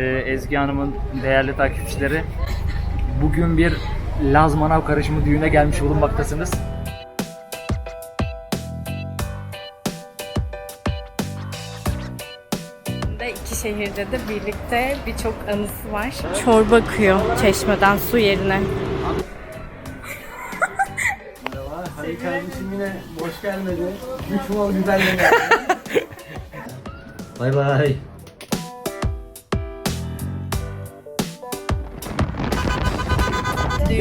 Ee, Ezgi Hanım'ın değerli takipçileri bugün bir Laz Manav karışımı düğüne gelmiş bulunmaktasınız. iki şehirde de birlikte birçok anısı var. Çorba akıyor çeşmeden su yerine. Merhaba, Halil kardeşim yine boş gelmedi. Bir çuval biberle geldi. bay bay.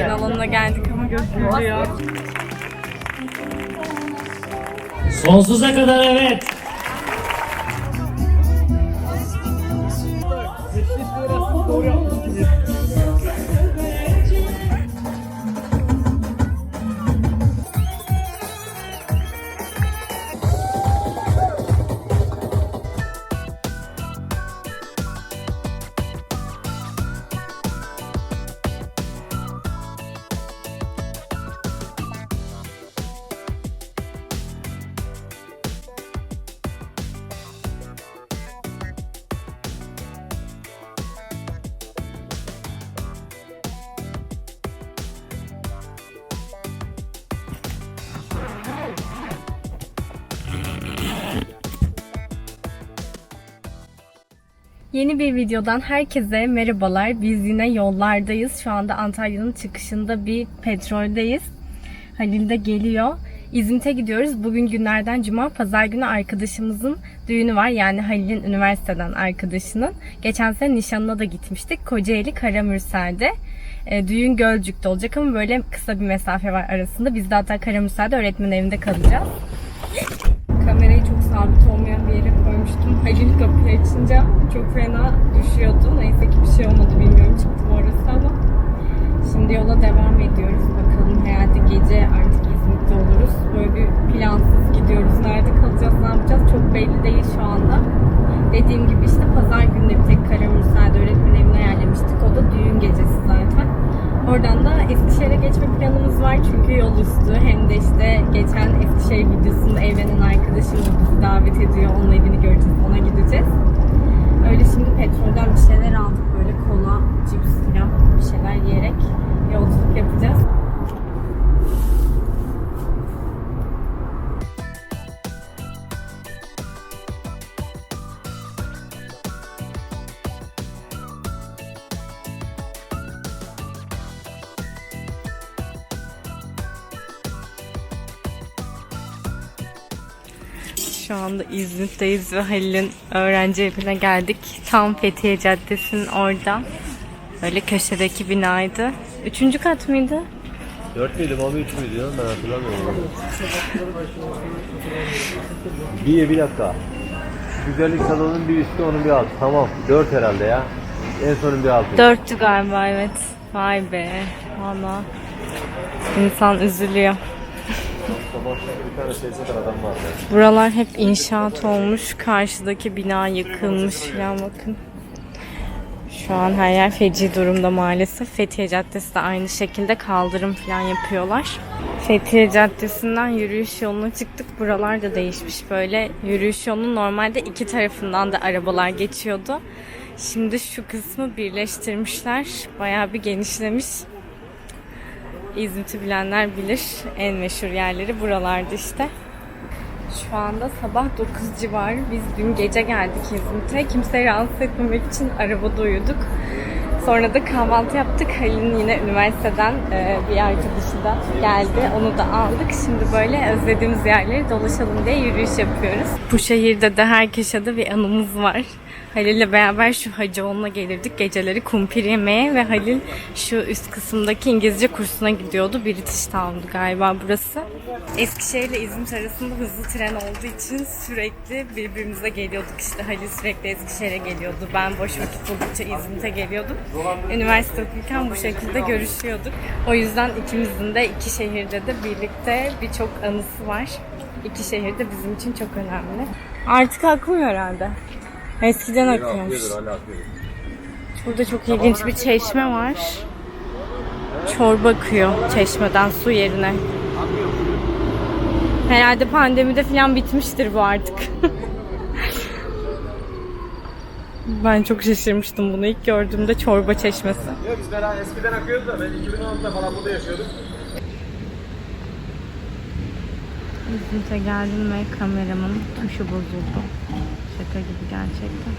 Düğün alanına geldik ama gökyüzüyor. Sonsuza kadar evet. Yeni bir videodan herkese merhabalar. Biz yine yollardayız. Şu anda Antalya'nın çıkışında bir petroldeyiz. Halil de geliyor. İzmit'e gidiyoruz. Bugün günlerden cuma, pazar günü arkadaşımızın düğünü var. Yani Halil'in üniversiteden arkadaşının. Geçen sene nişanına da gitmiştik. Kocaeli Karamürsel'de. E, düğün Gölcük'te olacak ama böyle kısa bir mesafe var arasında. Biz de hatta Karamürsel'de öğretmen evinde kalacağız. Kamerayı çok sabit koymuştum. Halil kapıyı açınca çok fena düşüyordu. Neyse ki bir şey olmadı bilmiyorum çıktı mı orası ama. Şimdi yola devam ediyoruz. Bakalım herhalde gece İzmit'te oluruz. Böyle bir plansız gidiyoruz. Nerede kalacağız, ne yapacağız çok belli değil şu anda. Dediğim gibi işte pazar günü bir tek Karamürsel'de öğretmen evine ayarlamıştık. O da düğün gecesi zaten. Oradan da Eskişehir'e geçme planımız var çünkü yol üstü. Hem de işte geçen Eskişehir videosunda evlenen arkadaşım da bizi davet ediyor. Onun evini göreceğiz, ona gideceğiz. Öyle şimdi petrolden bir şeyler aldık böyle kola, cips falan bir şeyler yiyerek anda İzmit'teyiz ve Halil'in öğrenci evine geldik. Tam Fethiye Caddesi'nin orada. Böyle köşedeki binaydı. Üçüncü kat mıydı? 4 müydü, Mami 3 müydü ya? Ben hatırlamıyorum. bir, bir dakika. Güzellik salonunun bir üstü, onun bir altı. Tamam, 4 herhalde ya. En sonun bir altı. Dörttü galiba evet. Vay be. Valla. İnsan üzülüyor. Buralar hep inşaat olmuş. Karşıdaki bina yıkılmış falan bakın. Şu an her yer feci durumda maalesef. Fethiye Caddesi de aynı şekilde kaldırım falan yapıyorlar. Fethiye Caddesi'nden yürüyüş yoluna çıktık. Buralar da değişmiş böyle. Yürüyüş yolunun normalde iki tarafından da arabalar geçiyordu. Şimdi şu kısmı birleştirmişler. Bayağı bir genişlemiş. İzmit'i bilenler bilir. En meşhur yerleri buralardı işte. Şu anda sabah 9 civarı. Biz dün gece geldik İzmit'e. Kimseyi rahatsız etmemek için arabada uyuduk. Sonra da kahvaltı yaptık. Halil'in yine üniversiteden e, bir arkadaşı da geldi. Onu da aldık. Şimdi böyle özlediğimiz yerleri dolaşalım diye yürüyüş yapıyoruz. Bu şehirde de her köşede bir anımız var. Halil'le beraber şu Hacıoğlu'na gelirdik geceleri kumpir yemeye ve Halil şu üst kısımdaki İngilizce kursuna gidiyordu. British Town'du galiba burası. Eskişehir ile İzmit arasında hızlı tren olduğu için sürekli birbirimize geliyorduk. İşte Halil sürekli Eskişehir'e geliyordu. Ben boş vakit buldukça İzmit'e geliyordum. Üniversite okurken bu şekilde görüşüyorduk. O yüzden ikimizin de iki şehirde de birlikte birçok anısı var. İki şehir de bizim için çok önemli. Artık akmıyor herhalde. Eskiden akıyormuş. Burada çok ilginç bir çeşme var. Çorba akıyor çeşmeden su yerine. Herhalde pandemide falan bitmiştir bu artık. Ben çok şaşırmıştım bunu ilk gördüğümde çorba çeşmesi. Yok biz beraber eskiden akıyordu da ben 2016'da falan burada yaşıyordum. İzmit'e geldim ve kameramın tuşu bozuldu. Şaka gibi gerçekten.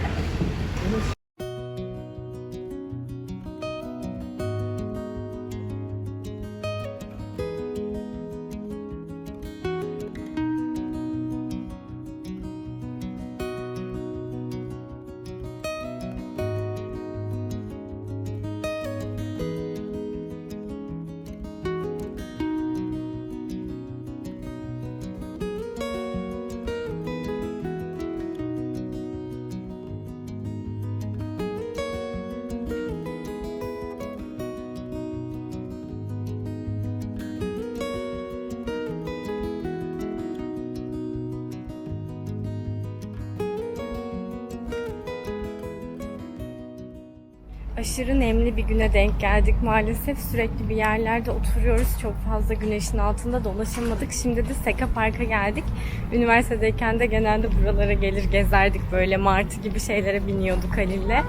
Aşırı nemli bir güne denk geldik maalesef. Sürekli bir yerlerde oturuyoruz. Çok fazla güneşin altında dolaşamadık. Şimdi de Seka Park'a geldik. Üniversitedeyken de genelde buralara gelir gezerdik. Böyle martı gibi şeylere biniyorduk Halil'le.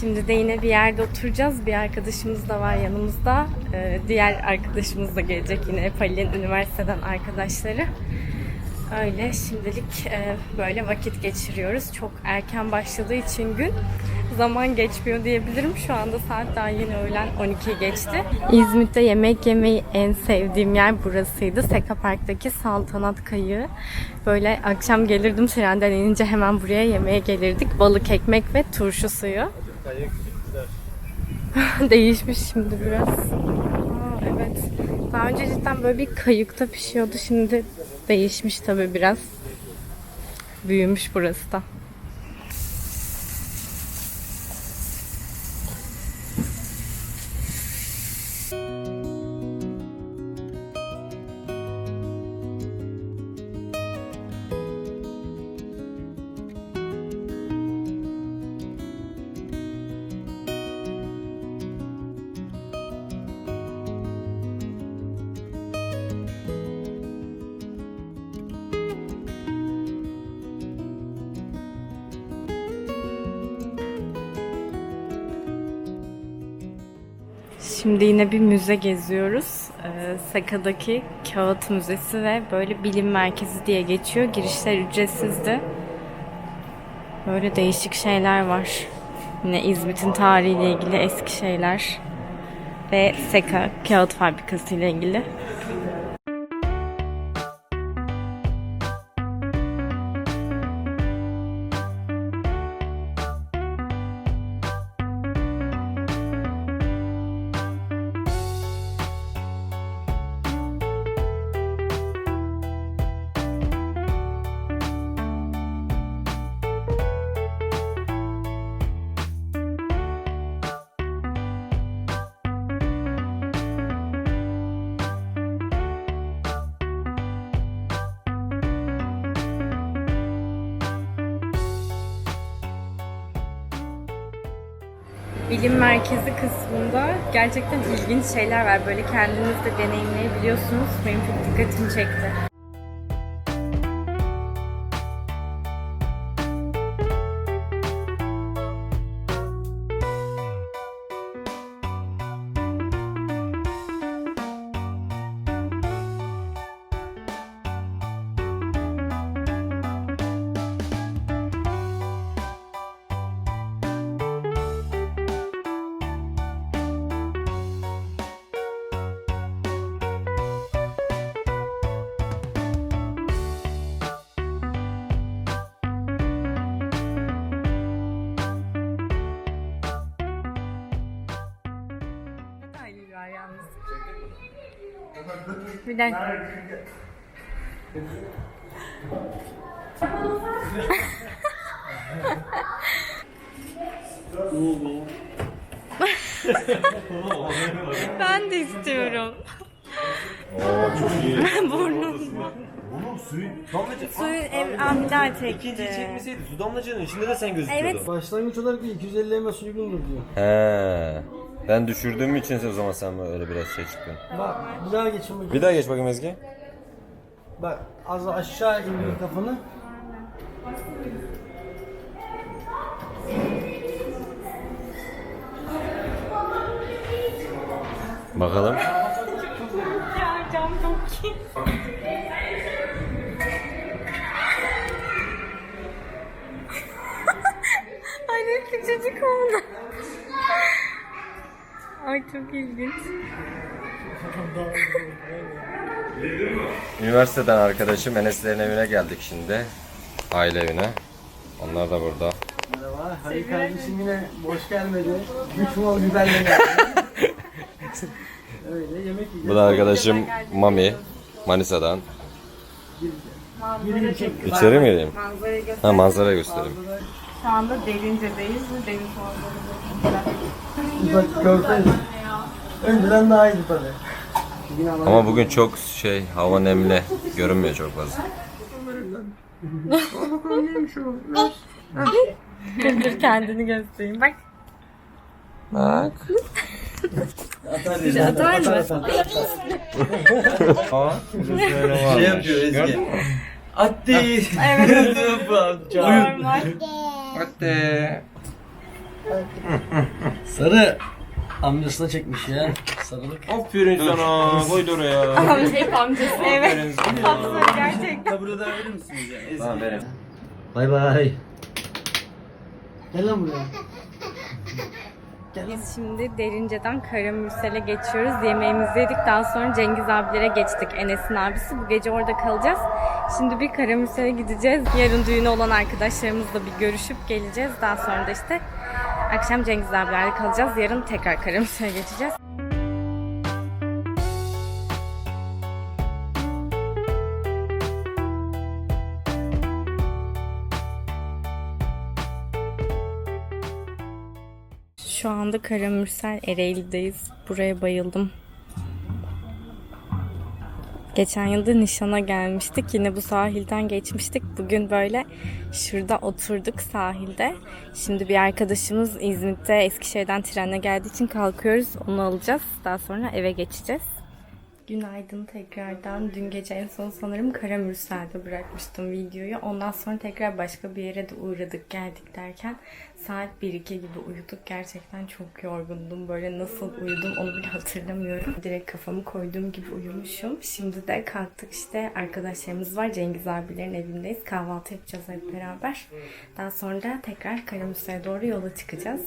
Şimdi de yine bir yerde oturacağız. Bir arkadaşımız da var yanımızda. Ee, diğer arkadaşımız da gelecek yine. Halil'in üniversiteden arkadaşları. Öyle şimdilik e, böyle vakit geçiriyoruz. Çok erken başladığı için gün zaman geçmiyor diyebilirim. Şu anda saat daha yeni öğlen 12 geçti. İzmit'te yemek yemeyi en sevdiğim yer burasıydı. Seka Park'taki Saltanat Kayığı. Böyle akşam gelirdim trenden inince hemen buraya yemeğe gelirdik. Balık ekmek ve turşu suyu. Değişmiş şimdi biraz. Evet. Daha önce cidden böyle bir kayıkta pişiyordu. Şimdi değişmiş tabii biraz. Büyümüş burası da. Şimdi yine bir müze geziyoruz. Ee, Saka'daki Kağıt Müzesi ve böyle bilim merkezi diye geçiyor. Girişler ücretsizdi. Böyle değişik şeyler var. Yine İzmit'in tarihiyle ilgili eski şeyler. Ve Seka Kağıt Fabrikası ile ilgili. Bilim merkezi kısmında gerçekten ilginç şeyler var. Böyle kendiniz de deneyimleyebiliyorsunuz. Benim çok dikkatimi çekti. Bir dakika. ben de istiyorum. Burnum. Oğlum suyu damlacı. Suyun em amca İkinciyi çekti. çekmeseydi su damlacının içinde de sen gözüküyordun. Evet. Başlangıç olarak 250 ms uygundur diyor. He. Ben düşürdüğüm için o zaman sen öyle biraz şey çıkıyorsun. Bak bir daha geçin bakayım. Bir daha geç bakayım Ezgi. Bak az aşağı indir kafanı. Bakalım. Ya cam çok. Ay ne küçücük oldu. Ay çok ilginç. Üniversiteden arkadaşım Enes'lerin evine geldik şimdi. Aile evine. Onlar da burada. Merhaba. Halil kardeşim yine boş gelmedi. Üç mal biberle geldi. Öyle yemek yiyeceğiz. Bu da arkadaşım Mami. Manisa'dan. İçeri mi gireyim? Manzarayı göster. Ha manzara göstereyim. Şu anda Derince'deyiz deniz manzarası Bak görseniz. Önceden daha iyiydi tabii. Ama bugün çok şey hava nemli. Görünmüyor çok fazla. Dur kendini göstereyim bak. Bak. atar. Atar mı? Şey yapıyor Ezgi. Atti. Evet. Normal. Hadi. Sarı. Amcasına çekmiş ya. Sarılık. Aferin sana. Koy da oraya. Hep amcası. Evet. Tatlı gerçekten. Burada verir misiniz ya? Tamam benim. Bay bay. Gel lan buraya. Biz şimdi Derince'den Karamürsel'e geçiyoruz. Yemeğimizi yedik. Daha sonra Cengiz abilere geçtik. Enes'in abisi. Bu gece orada kalacağız. Şimdi bir Karamürsel'e gideceğiz. Yarın düğünü olan arkadaşlarımızla bir görüşüp geleceğiz. Daha sonra da işte akşam Cengiz abilerle kalacağız. Yarın tekrar Karamürsel'e geçeceğiz. Şu anda Karamürsel Ereğli'deyiz. Buraya bayıldım. Geçen yılda nişana gelmiştik. Yine bu sahilden geçmiştik. Bugün böyle şurada oturduk sahilde. Şimdi bir arkadaşımız İzmit'te Eskişehir'den trenle geldiği için kalkıyoruz. Onu alacağız. Daha sonra eve geçeceğiz. Günaydın tekrardan. Dün gece en son sanırım Karamürsel'de bırakmıştım videoyu. Ondan sonra tekrar başka bir yere de uğradık geldik derken saat 1-2 gibi uyuduk. Gerçekten çok yorgundum. Böyle nasıl uyudum onu bile hatırlamıyorum. Direkt kafamı koyduğum gibi uyumuşum. Şimdi de kalktık işte arkadaşlarımız var. Cengiz abilerin evindeyiz. Kahvaltı yapacağız hep beraber. Daha sonra da tekrar Karamürsel'e doğru yola çıkacağız.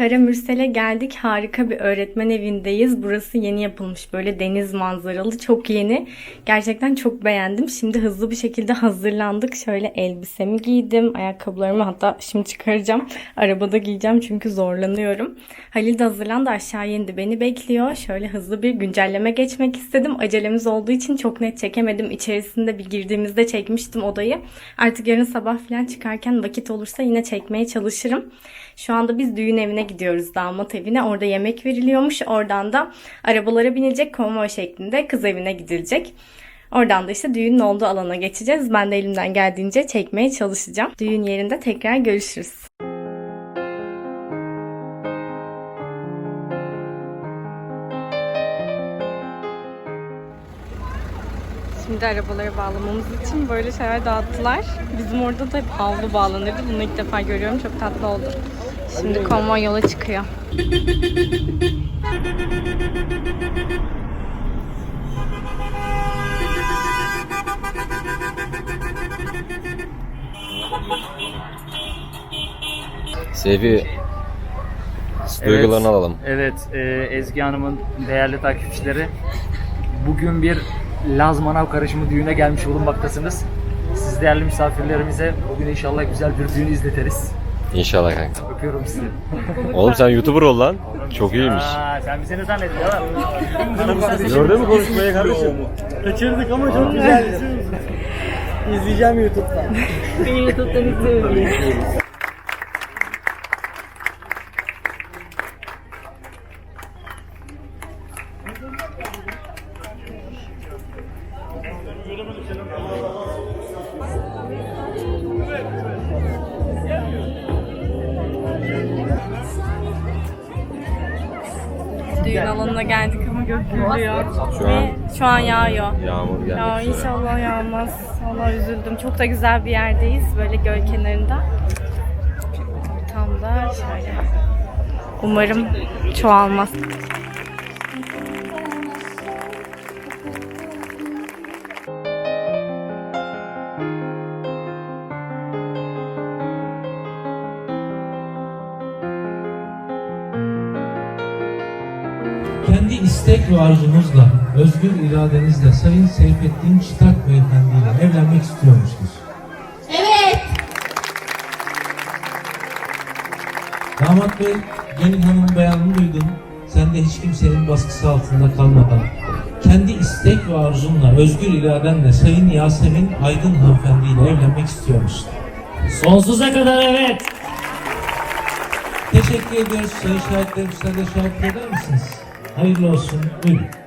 Karamürsel'e geldik. Harika bir öğretmen evindeyiz. Burası yeni yapılmış. Böyle deniz manzaralı. Çok yeni. Gerçekten çok beğendim. Şimdi hızlı bir şekilde hazırlandık. Şöyle elbisemi giydim. Ayakkabılarımı hatta şimdi çıkaracağım. Arabada giyeceğim çünkü zorlanıyorum. Halil de hazırlandı. Aşağı indi. Beni bekliyor. Şöyle hızlı bir güncelleme geçmek istedim. Acelemiz olduğu için çok net çekemedim. İçerisinde bir girdiğimizde çekmiştim odayı. Artık yarın sabah falan çıkarken vakit olursa yine çekmeye çalışırım. Şu anda biz düğün evine gidiyoruz damat evine. Orada yemek veriliyormuş. Oradan da arabalara binilecek konvoy şeklinde kız evine gidilecek. Oradan da işte düğünün olduğu alana geçeceğiz. Ben de elimden geldiğince çekmeye çalışacağım. Düğün yerinde tekrar görüşürüz. Şimdi arabaları bağlamamız için böyle şeyler dağıttılar. Bizim orada da havlu bağlanırdı. Bunu ilk defa görüyorum. Çok tatlı oldu. Şimdi konvoy yola çıkıyor. Seyfi duygularını alalım. Evet, e, Ezgi Hanım'ın değerli takipçileri. Bugün bir Laz Manav karışımı düğüne gelmiş bulunmaktasınız. Siz değerli misafirlerimize bugün inşallah güzel bir düğün izletiriz. İnşallah kanka. Öpüyorum sizi. Oğlum sen YouTuber ol lan. Çok iyiymiş. Aa, sen bizi ne zannediyorsun? Gördün mü konuşmayı kardeşim? Kaçırdık ama çok güzel. İzleyeceğim YouTube'dan. YouTube'dan izliyorum. Düğün alanına geldik ama gök gürlüyor. Şu Ve an şu an yağıyor. yağmur geldi. Ya inşallah yağmaz. Allah üzüldüm. Çok da güzel bir yerdeyiz. Böyle göl kenarında. Tam da şöyle. Umarım çoğalmaz. Arzunuzla, özgür iradenizle Sayın Seyfettin Çıtak Beyefendi ile evlenmek istiyor musunuz? Evet. Damat Bey, gelin hanımın beyanını duydun. Sen de hiç kimsenin baskısı altında kalmadan, kendi istek ve arzunla, özgür iradenle Sayın Yasemin Aydın hanımefendi ile evlenmek istiyor musun? Sonsuza kadar evet. Teşekkür ediyoruz. Sayın şahitlerim, size de şahit eder misiniz? Carlos Will. Eh,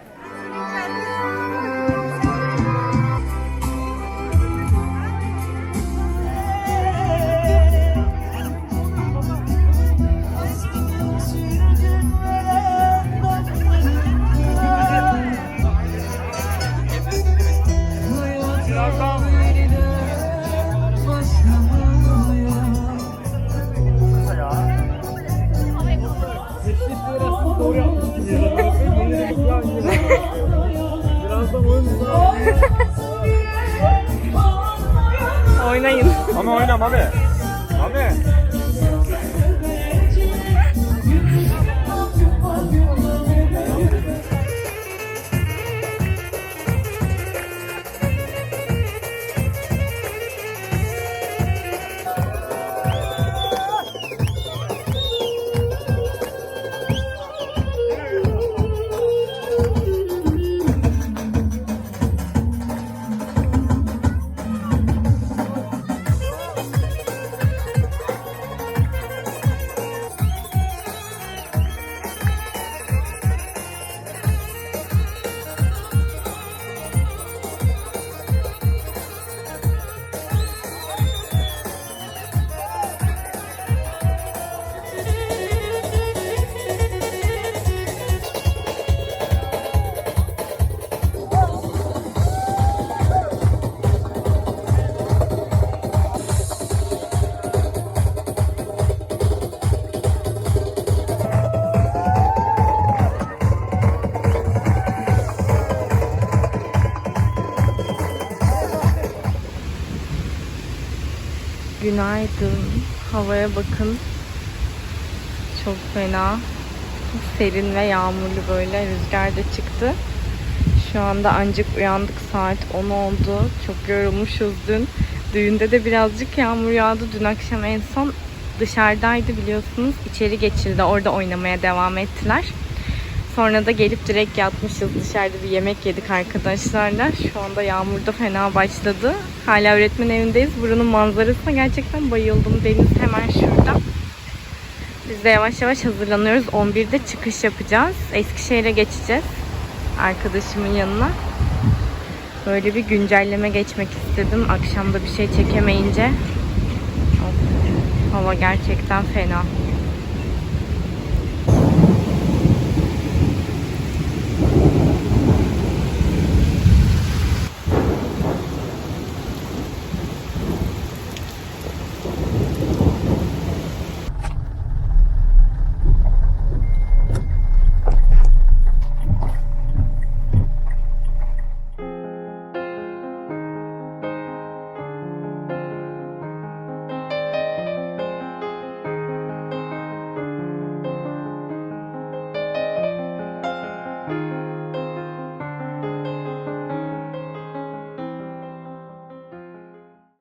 Günaydın. Havaya bakın. Çok fena. Serin ve yağmurlu böyle. Rüzgar da çıktı. Şu anda ancak uyandık. Saat 10 oldu. Çok yorulmuşuz dün. Düğünde de birazcık yağmur yağdı. Dün akşam en son dışarıdaydı biliyorsunuz. İçeri geçildi. Orada oynamaya devam ettiler. Sonra da gelip direkt yatmışız. Dışarıda bir yemek yedik arkadaşlarla. Şu anda yağmur da fena başladı. Hala öğretmen evindeyiz. Buranın manzarasına gerçekten bayıldım. Deniz hemen şurada. Biz de yavaş yavaş hazırlanıyoruz. 11'de çıkış yapacağız. Eskişehir'e geçeceğiz. Arkadaşımın yanına. Böyle bir güncelleme geçmek istedim. Akşamda bir şey çekemeyince. Hava gerçekten fena.